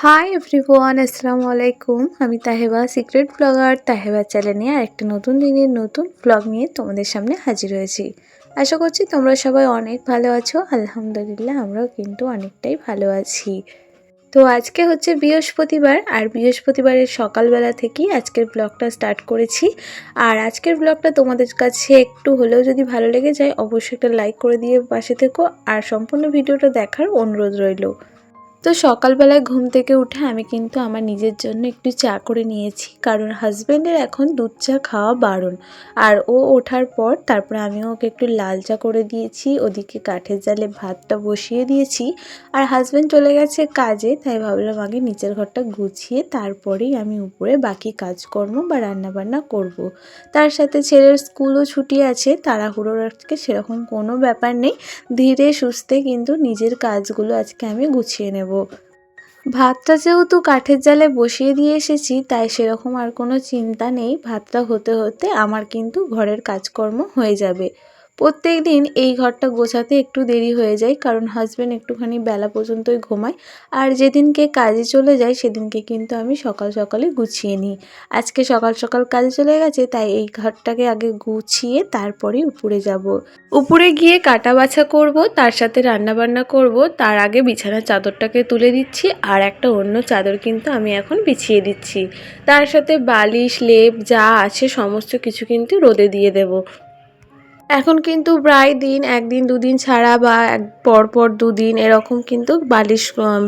Hi everyone আসসালামু আলাইকুম আমি Taheba secret blogger Taheba channel আরেকটা নতুন দিনের নতুন ব্লগ নিয়ে তোমাদের সামনে হাজির হয়েছি। আশা করছি তোমরা সবাই অনেক ভালো আছো। আলহামদুলিল্লাহ, আমরাও কিন্তু অনেকটাই ভালো আছি। তো আজকে হচ্ছে বৃহস্পতিবার, আর বৃহস্পতিবারের সকালবেলা থেকেই আজকের ব্লগটা স্টার্ট করেছি। আর আজকের ব্লগটা তোমাদের কাছে একটু হলেও যদি ভালো লেগে যায়, অবশ্যই একটা লাইক করে দিয়ে পাশে থেকো। আর সম্পূর্ণ ভিডিওটা দেখার অনুরোধ রইল। তো সকালবেলায় ঘুম থেকে উঠে আমি কিন্তু আমার নিজের জন্য একটু চা করে নিয়েছি। কারণ হাজব্যান্ডের এখন দুধ চা খাওয়া বারণ। আর ও ওঠার পর তারপরে আমি ওকে একটু লাল চা করে দিয়েছি, ওদিকে কাঠের জালে ভাতটা বসিয়ে দিয়েছি। আর হাজব্যান্ড চলে গেছে কাজে, তাই ভাবলাম আগে নিচের ঘরটা গুছিয়ে তারপরেই আমি উপরে বাকি কাজকর্ম বা রান্নাবান্না করব। তার সাথে ছেলের স্কুলও ছুটি আছে, তাড়াহুড়োর আজকে সেরকম কোনো ব্যাপার নেই। ধীরে সুস্থে কিন্তু নিজের কাজগুলো আজকে আমি গুছিয়ে নেব। ভাতটা যেহেতু কাঠের জালে বসিয়ে দিয়ে এসেছি, তাই সেরকম আর কোনো চিন্তা নেই। ভাতটা হতে হতে আমার কিন্তু ঘরের কাজকর্ম হয়ে যাবে। প্রত্যেক দিন এই ঘরটা গোছাতে একটু দেরি হয়ে যায়, কারণ হাজব্যান্ড একটুখানি বেলা পর্যন্তই ঘুমায়। আর যেদিনকে কাজে চলে যায়, সেদিনকে কিন্তু আমি সকাল সকালে গুছিয়ে নিই। আজকে সকাল সকাল কাজে চলে গেছে, তাই এই ঘরটাকে আগে গুছিয়ে তারপরে উপরে যাব। উপরে গিয়ে কাটা বাছা করব, তার সাথে রান্না বান্না করব, তার আগে বিছানার চাদরটাকে তুলে দিচ্ছি, আর একটা অন্য চাদর কিন্তু আমি এখন বিছিয়ে দিচ্ছি। তার সাথে বালিশ, লেপ যা আছে, সমস্ত কিছু কিন্তু রোদে দিয়ে দেব। এখন কিন্তু প্রায় দিন, একদিন, দুদিন ছাড়া বা এক পর পর দুদিন এরকম কিন্তু বালিশ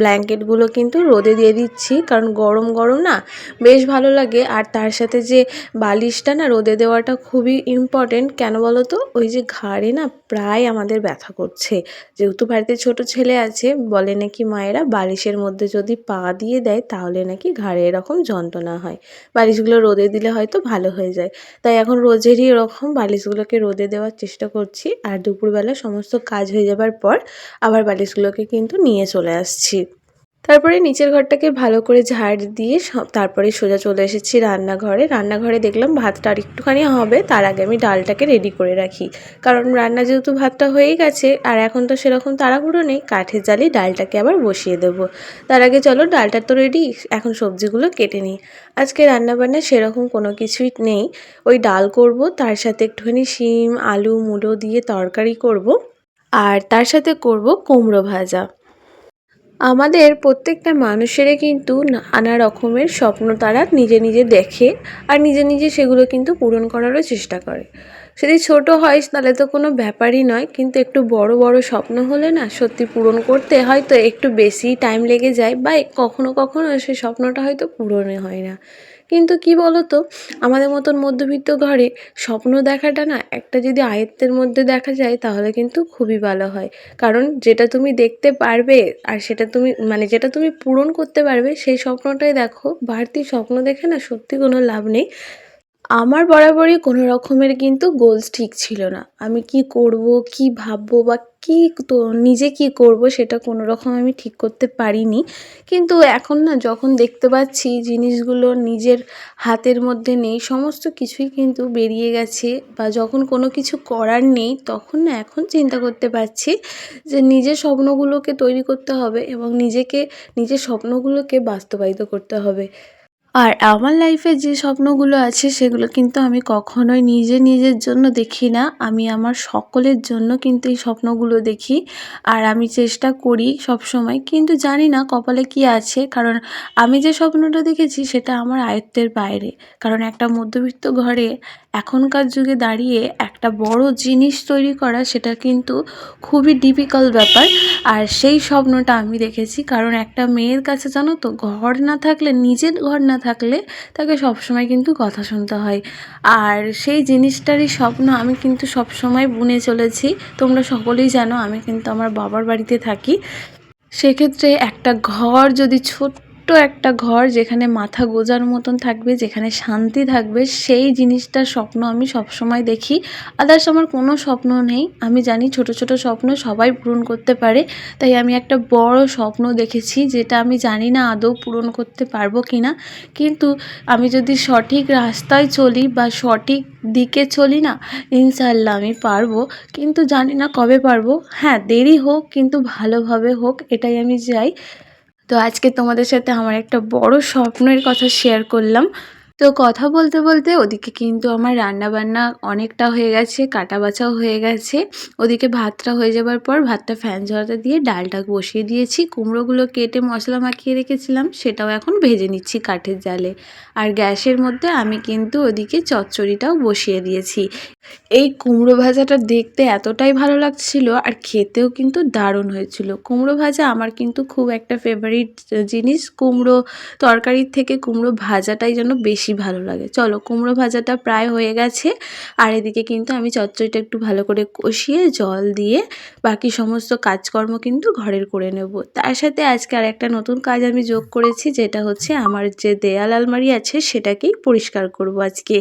ব্ল্যাঙ্কেটগুলো কিন্তু রোদে দিয়ে দিচ্ছি। কারণ গরম গরম না বেশ ভালো লাগে। আর তার সাথে যে বালিশটা না রোদে দেওয়াটা খুবই ইম্পর্টেন্ট কেন বলো তো ওই যে ঘাড়ে না প্রায় আমাদের ব্যথা করছে। যেহেতু বাড়িতে ছোট ছেলে আছে, বলে নাকি মায়েরা বালিশের মধ্যে যদি পা দিয়ে দেয় তাহলে নাকি ঘাড়ে এরকম যন্ত্রণা হয়। বালিশগুলো রোদে দিলে হয়তো ভালো হয়ে যায়। তাই এখন রোজেরই এরকম বালিশগুলোকে রোদে দেওয়ার চেষ্টা করছি আর দুপুরবেলা সমস্ত কাজ হয়ে যাবার পর আবার বালিশগুলোকে কিন্তু নিয়ে চলে আসছি। তারপরে নিচের ঘরটাকে ভালো করে ঝাড় দিয়ে তারপরে সোজা চলে এসেছি রান্নাঘরে। রান্নাঘরে দেখলাম ভাতটা আর একটুখানি হবে, তার আগে আমি ডালটাকে রেডি করে রাখি। কারণ রান্না যেহেতু ভাতটা হয়েই গেছে, আর এখন তো সেরকম তাড়াহুড়ো নেই, কাঠের জালি ডালটাকে আবার বসিয়ে দেব। তার আগে চলো ডালটা তো রেডি এখন সবজিগুলো কেটে নিই। আজকে রান্নাবান্না সেরকম কোনো কিছুই নেই। ওই ডাল করব, তার সাথে একটুখানি শিম, আলু, মুলো দিয়ে তরকারি করব, আর তার সাথে করব কুমড়ো ভাজা। আমাদের প্রত্যেকটা মানুষেরই কিন্তু নানা রকমের স্বপ্ন তারা নিজে নিজে দেখে আর নিজে নিজে সেগুলো কিন্তু পূরণ করারও চেষ্টা করে। যদি ছোট হয় তাহলে তো কোনো ব্যাপারই নয়, কিন্তু একটু বড় বড় স্বপ্ন হলে না সত্যি পূরণ করতে হয়তো একটু বেশি টাইম লেগে যায় বা কখনো কখনো সেই স্বপ্নটা হয়তো পূরণে হয় না। কিন্তু কি বলতো? আমাদের মতন মধ্যবিত্ত ঘরে স্বপ্ন দেখাটা না, একটা যদি আয়ত্তের মধ্যে দেখা যায় তাহলে কিন্তু খুবই ভালো হয়। কারণ যেটা তুমি দেখতে পারবে আর সেটা তুমি মানে যেটা তুমি পূরণ করতে পারবে, সেই স্বপ্নটাই দেখো। বাড়তি স্বপ্ন দেখে না সত্যি কোনো লাভ নেই। আমার বরাবরই কোনো রকমের কিন্তু গোলস ঠিক ছিল না। আমি কি করব, কি ভাববো বা কি তো নিজে কি করব সেটা কোনো রকম আমি ঠিক করতে পারিনি। কিন্তু এখন না যখন দেখতে পাচ্ছি জিনিসগুলো নিজের হাতের মধ্যে নেই, সমস্ত কিছুই কিন্তু বেরিয়ে গেছে বা যখন কোনো কিছু করার নেই তখন না এখন চিন্তা করতে পারছি যে নিজের স্বপ্নগুলোকে তৈরি করতে হবে এবং নিজেকে, নিজের স্বপ্নগুলোকে বাস্তবায়িত করতে হবে। আর আমার লাইফে যে স্বপ্নগুলো আছে, সেগুলো কিন্তু আমি কখনোই নিজে নিজের জন্য দেখি না। আমি আমার সকলের জন্য কিন্তু এই স্বপ্নগুলো দেখি আর আমি চেষ্টা করি সব সময় কিন্তু জানি না কপালে কি আছে, কারণ আমি যে স্বপ্নটা দেখেছি, সেটা আমার আয়ত্তের বাইরে। কারণ একটা মধ্যবিত্ত ঘরে এখনকার যুগে দাঁড়িয়ে একটা বড় জিনিস তৈরি করা, সেটা কিন্তু খুবই ডিফিকাল্ট ব্যাপার। আর সেই স্বপ্নটা আমি দেখেছি, কারণ একটা মেয়ের কাছে জানো তো, ঘর না থাকলে নিজের ঘর না থাকলে তাকে সবসময় কিন্তু কথা শুনতে হয়। আর সেই জিনিসটারই স্বপ্ন আমি কিন্তু সবসময় বুনে চলেছি। তোমরা সকলেই জানো আমি কিন্তু আমার বাবার বাড়িতে থাকি। সেক্ষেত্রে একটা ঘর যদি ছোট্ট একটা ঘর যেখানে মাথা গোজার মতন থাকবে, যেখানে শান্তি থাকবে, সেই জিনিসটার স্বপ্ন আমি সবসময় দেখি। আদার্স আমার কোনো স্বপ্ন নেই। আমি জানি ছোট ছোট স্বপ্ন সবাই পূরণ করতে পারে। তাই আমি একটা বড় স্বপ্ন দেখেছি, যেটা আমি জানি না আদৌ পূরণ করতে পারব কি না কিন্তু আমি যদি সঠিক রাস্তায় চলি বা সঠিক দিকে চলি না ইনশাল্লাহ আমি পারব। কিন্তু জানি না কবে পারব। হ্যাঁ দেরি হোক, কিন্তু ভালোভাবে হোক, এটাই আমি চাই। তো আজকে তোমাদের সাথে আমার একটা বড় স্বপ্নের কথা শেয়ার করলাম। তো কথা বলতে বলতে ওদিকে কিন্তু আমার রান্না বান্না অনেকটা হয়ে গেছে কাটা বাছাও হয়ে গেছে। ওদিকে ভাতটা হয়ে যাবার পর ভাতটা ফ্যান ঝরাতে দিয়ে ডালটা বসিয়ে দিয়েছি। কুমড়োগুলো কেটে মশলা মাখিয়ে রেখেছিলাম, সেটাও এখন ভেজে নিচ্ছি কাঠের জালে। আর গ্যাসের মধ্যে আমি কিন্তু ওদিকে চচ্চড়িটাও বসিয়ে দিয়েছি। এই কুমড়ো ভাজাটা দেখতে এতটাই ভালো লাগছিল আর খেতেও কিন্তু দারুণ হয়েছিল। কুমড়ো ভাজা আমার কিন্তু খুব একটা ফেভারিট জিনিস। কুমড়ো তরকারির থেকে কুমড়ো ভাজাটাই যেন বেশি ভালো লাগে। চলো, কুমড়ো ভাজাটা প্রায় হয়ে গেছে। আর এদিকে কিন্তু আমি চচ্চড়িটা একটু ভালো করে কষিয়ে জল দিয়ে বাকি সমস্ত কাজকর্ম কিন্তু ঘরের করে নেব। তার সাথে আজকে আর একটা নতুন কাজ আমি যোগ করেছি, যেটা হচ্ছে আমার যে দেয়াল আলমারি আছে, সেটাকেই পরিষ্কার করব আজকে।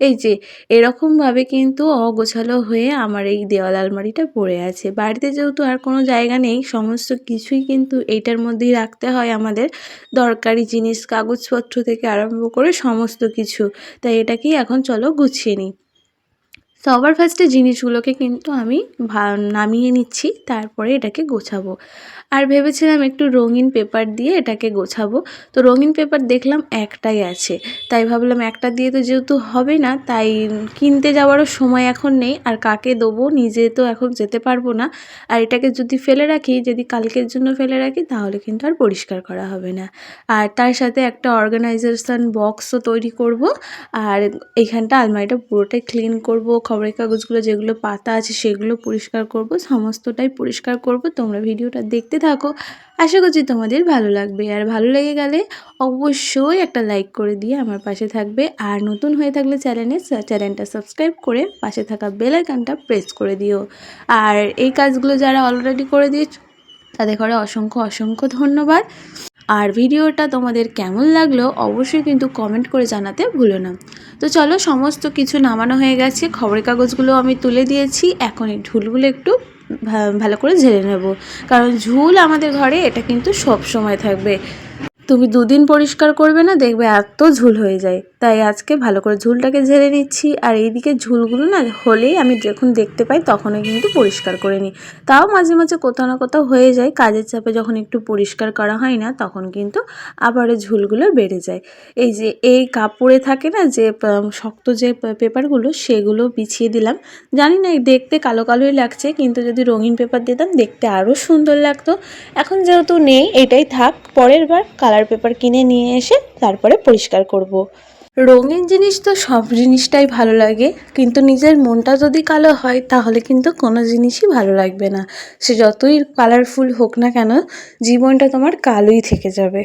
এই যে, এরকমভাবে কিন্তু অগোছালো হয়ে আমার এই দেওয়াল আলমারিটা পড়ে আছে। বাড়িতে যেহেতু আর কোনো জায়গা নেই, সমস্ত কিছুই কিন্তু এইটার মধ্যেই রাখতে হয় আমাদের। দরকারি জিনিস, কাগজপত্র থেকে আরম্ভ করে সমস্ত কিছু। তাই এটাকেই এখন চলো গুছিয়ে নিই। সবার ফার্স্টে জিনিসগুলোকে কিন্তু আমি নামিয়ে নিচ্ছি, তারপরে এটাকে গোছাবো। আর ভেবেছিলাম একটু রঙিন পেপার দিয়ে এটাকে গোছাবো। তো রঙিন পেপার দেখলাম একটাই আছে। তাই ভাবলাম একটা দিয়ে তো যেহেতু হবে না, তাই কিনতে যাওয়ারও সময় এখন নেই। আর কাকে দেবো? নিজে তো এখন যেতে পারব না। আর এটাকে যদি ফেলে রাখি, যদি কালকের জন্য ফেলে রাখি, তাহলে কিন্তু আর পরিষ্কার করা হবে না। আর তার সাথে একটা অর্গানাইজেশন বক্সও তৈরি করব। আর এইখানটা আলমারিটা পুরোটাই ক্লিন করব। খবরের কাগজগুলো, যেগুলো পাতা আছে সেগুলো পরিষ্কার করব, সমস্তটাই পরিষ্কার করব। তোমরা ভিডিওটা দেখতে থাকো। আশা করছি তোমাদের ভালো লাগবে। আর ভালো লেগে গেলে অবশ্যই একটা লাইক করে দিয়ে আমার পাশে থাকবে। আর নতুন হয়ে থাকলে চ্যানেলে চ্যানেলটা সাবস্ক্রাইব করে পাশে থাকা বেল আইকনটা প্রেস করে দিও। আর এই কাজগুলো যারা অলরেডি করে দিয়েছ, তাদের ঘরে অসংখ্য অসংখ্য ধন্যবাদ। আর ভিডিওটা তোমাদের কেমন লাগল অবশ্যই কিন্তু কমেন্ট করে জানাতে ভুলো না। তো চলো সমস্ত কিছু নামানো হয়ে গেছে, খবরের কাগজগুলো আমি তুলে দিয়েছি, এখন এই ঢুলগুলো একটু ভালো করে ঝেড়ে নেব। কারণ ঝুল আমাদের ঘরে, এটা কিন্তু সব সময় থাকবে। তুমি দুদিন পরিষ্কার করবে না, দেখবে এত ঝুল হয়ে যায়। তাই আজকে ভালো করে ঝুলটাকে ঝেড়ে নিচ্ছি। আর এইদিকে ঝুলগুলো না হলেই আমি যখন দেখতে পাই তখনই কিন্তু পরিষ্কার করে নিই। তাও মাঝে মাঝে কোথাও না কোথাও হয়ে যায়, কাজের চাপে যখন একটু পরিষ্কার করা হয় না তখন কিন্তু আবারও ঝুলগুলো বেড়ে যায়। এই যে এই কাপড়ে থাকে না যে শক্ত যে পেপারগুলো সেগুলো বিছিয়ে দিলাম। জানি না দেখতে কালো কালোই লাগছে, কিন্তু যদি রঙিন পেপার দিতাম দেখতে আরও সুন্দর লাগতো। এখন যেহেতু নেই, এটাই থাক। পরের বার কালার পেপার কিনে নিয়ে এসে তারপরে পরিষ্কার করব। রঙিন জিনিস তো সব জিনিসটাই ভালো লাগে, কিন্তু নিজের মনটা যদি কালো হয় তাহলে কিন্তু কোনো জিনিসই ভালো লাগবে না সে যতই কালারফুল হোক না কেন, জীবনটা তোমার কালোই থেকে যাবে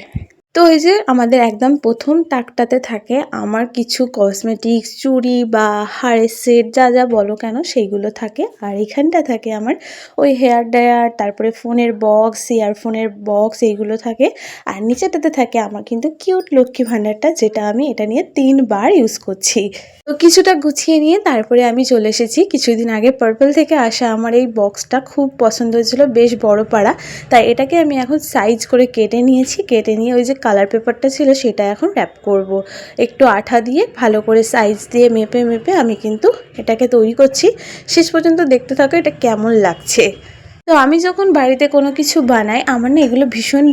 তো এই যে আমাদের একদম প্রথম তাকটাতে থাকে আমার কিছু কসমেটিক্স চুড়ি বা হাড়ের সেট যা যা বলো কেন সেইগুলো থাকে। আর এখানটা থাকে আমার ওই হেয়ার ড্রায়ার তারপরে ফোনের বক্স ইয়ারফোনের বক্স এইগুলো থাকে। আর নিচেটাতে থাকে আমার কিন্তু কিউট লক্ষ্মী ভাণ্ডারটা যেটা আমি এটা নিয়ে তিনবার ইউজ করছি। তো কিছুটা গুছিয়ে নিয়ে তারপরে আমি চলে এসেছি। কিছুদিন আগে পার্পল থেকে আসা আমার এই বক্সটা খুব পছন্দ হয়েছিল, বেশ বড় পাড়া। তাই এটাকে আমি এখন সাইজ করে কেটে নিয়েছি। কেটে নিয়ে ওই যে কালার পেপারটা ছিল সেটা এখন র্যাপ করব। একটু আঠা দিয়ে ভালো করে সাইজ দিয়ে মেপে মেপে আমি কিন্তু এটাকে তৈরি করছি। শেষ পর্যন্ত দেখতে থাকো এটা কেমন লাগছে। তো আমি যখন বাড়িতে কোনো কিছু বানাই, আমার না এগুলো ভীষণ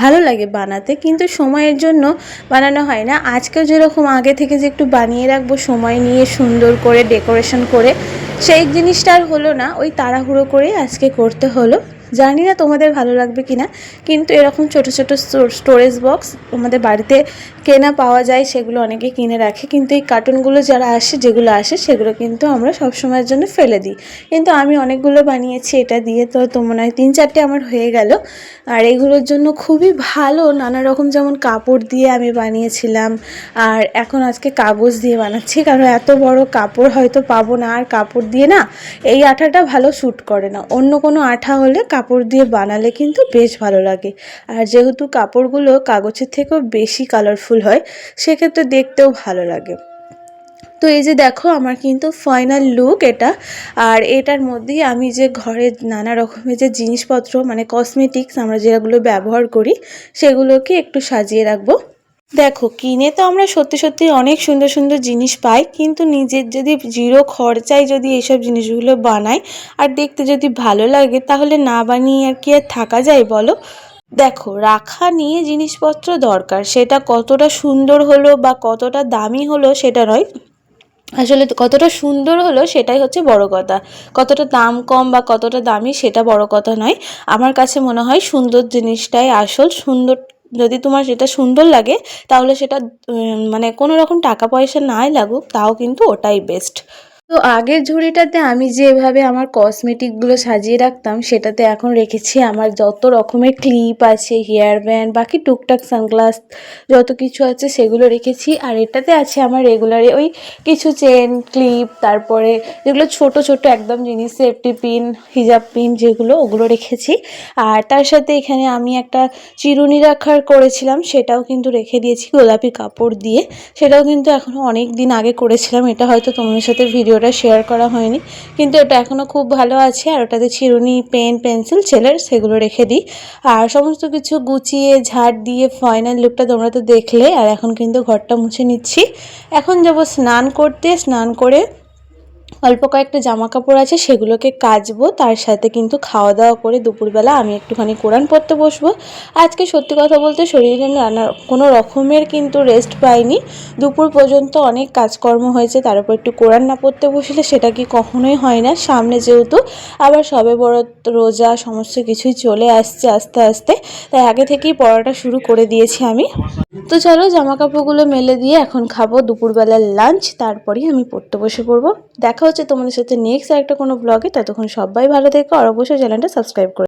ভালো লাগে বানাতে। কিন্তু সময়ের জন্য বানানো হয় না। আজকেও যেরকম আগে থেকে যে একটু বানিয়ে রাখব, সময় নিয়ে সুন্দর করে ডেকোরেশন করে, সেই জিনিসটা আর হলো না। ওই তাড়াহুড়ো করে আজকে করতে হলো। জানি না তোমাদের ভালো লাগবে কি না কিন্তু এরকম ছোট ছোট স্টোরেজ বক্স আমাদের বাড়িতে কেনা পাওয়া যায়, সেগুলো অনেকে কিনে রাখে, কিন্তু এই কার্টুনগুলো যারা আসে, যেগুলো আসে, সেগুলো কিন্তু আমরা সব সময়ের জন্য ফেলে দিই। কিন্তু আমি অনেকগুলো বানিয়েছি, এটা দিয়ে তো তো মনে হয় তিন চারটে আমার হয়ে গেল। আর এগুলোর জন্য খুবই ভালো, নানা রকম যেমন কাপড় দিয়ে আমি বানিয়েছিলাম, আর এখন আজকে কাগজ দিয়ে বানাচ্ছি, কারণ এত বড় কাপড় হয়তো পাবো না, আর কাপড় দিয়ে না, এই আঠাটা ভালো শ্যুট করে না। অন্য কোনো আঠা হলে কাপড় দিয়ে বানালে কিন্তু বেশ ভালো লাগে। আর যেহেতু কাপড়গুলো কাগজের থেকেও বেশি কালারফুল হয়, সেক্ষেত্রে দেখতেও ভালো লাগে। তো এই যে দেখো, আমার কিন্তু ফাইনাল লুক এটা। আর এটার মধ্যেই আমি যে ঘরে নানা রকমের যে জিনিসপত্র মানে কসমেটিক্স আমরা যেগুলো ব্যবহার করি, সেগুলোকে একটু সাজিয়ে রাখব। দেখো, কিনে তো আমরা সত্যি সত্যি অনেক সুন্দর সুন্দর জিনিস পাই, কিন্তু নিজের যদি জিরো খরচায় যদি এইসব জিনিসগুলো বানাই আর দেখতে যদি ভালো লাগে, তাহলে না বানিয়ে আর কি আর থাকা যায় বলো? দেখো, রাখা নিয়ে জিনিসপত্র দরকার, সেটা কতটা সুন্দর হলো বা কতটা দামি হলো সেটা নয়। আসলে কতটা সুন্দর হলো সেটাই হচ্ছে বড় কথা। কতটা দাম কম বা কতটা দামি সেটা বড় কথা নয়। আমার কাছে মনে হয় সুন্দর জিনিসটাই আসল, সুন্দর যদি তোমার সেটা সুন্দর লাগে, তাহলে সেটা মানে কোনো রকম টাকা পয়সা নাই লাগুক, তাও কিন্তু ওটাই বেস্ট তো আগের ঝুড়িটাতে আমি যেভাবে আমার কসমেটিকগুলো সাজিয়ে রাখতাম, সেটাতে এখন রেখেছি আমার যত রকমের ক্লিপ আছে হেয়ার ব্যান্ড বাকি টুকটাক সানগ্লাস যত কিছু আছে সেগুলো রেখেছি। আর এটাতে আছে আমার রেগুলারে ওই কিছু চেন ক্লিপ তারপরে যেগুলো ছোট ছোট একদম জিনিস সেফটি পিন হিজাব পিন যেগুলো, ওগুলো রেখেছি। আর তার সাথে এখানে আমি একটা চিরুনি রাখার করেছিলাম, সেটাও কিন্তু রেখে দিয়েছি গোলাপি কাপড় দিয়ে। সেটাও কিন্তু এখনও অনেক দিন আগে করেছিলাম, এটা হয়তো তোমাদের সাথে ভিডিওটা শেয়ার করা হয়নি। কিন্তু এটা এখনও খুব ভালো আছে, আর ওটাতে চিরুনি, পেন, পেন্সিল, ছেলের সেগুলো রেখে দিই। আর সমস্ত কিছু গুছিয়ে, ঝাড় দিয়ে ফাইনাল লুকটা তোমরা তো দেখলে, আর এখন কিন্তু ঘরটা মুছে নিচ্ছি। এখন যাব স্নান করতে, স্নান করে অল্প কয়েকটা জামা কাপড় আছে, সেগুলোকে কাচবো, তার সাথে কিন্তু খাওয়া দাওয়া করে দুপুরবেলা আমি একটুখানি কোরআন পড়তে বসবো। আজকে সত্যি কথা বলতে শরীরে নানা কোনো রকমের কিন্তু রেস্ট পাইনি। দুপুর পর্যন্ত অনেক কাজকর্ম হয়েছে, তার উপর একটু কোরআন না পড়তে বসলে সেটা কি কখনোই হয় না। সামনে যেহেতু আবার সবে বড় রোজা সমস্ত কিছুই চলে আসছে আস্তে আস্তে। তাই আগে থেকেই পড়াটা শুরু করে দিয়েছি আমি। তো চলো জামা কাপড়গুলো মেলে দিয়ে এখন খাব দুপুরবেলার লাঞ্চ তারপরেই আমি পড়তে বসে পড়ব। দেখা হচ্ছে তোমাদের সাথে নেক্সট একটা কোনো ব্লগে ততক্ষণ সবাই ভালো থেকো, আর অবশ্যই চ্যানেলটা সাবস্ক্রাইব করে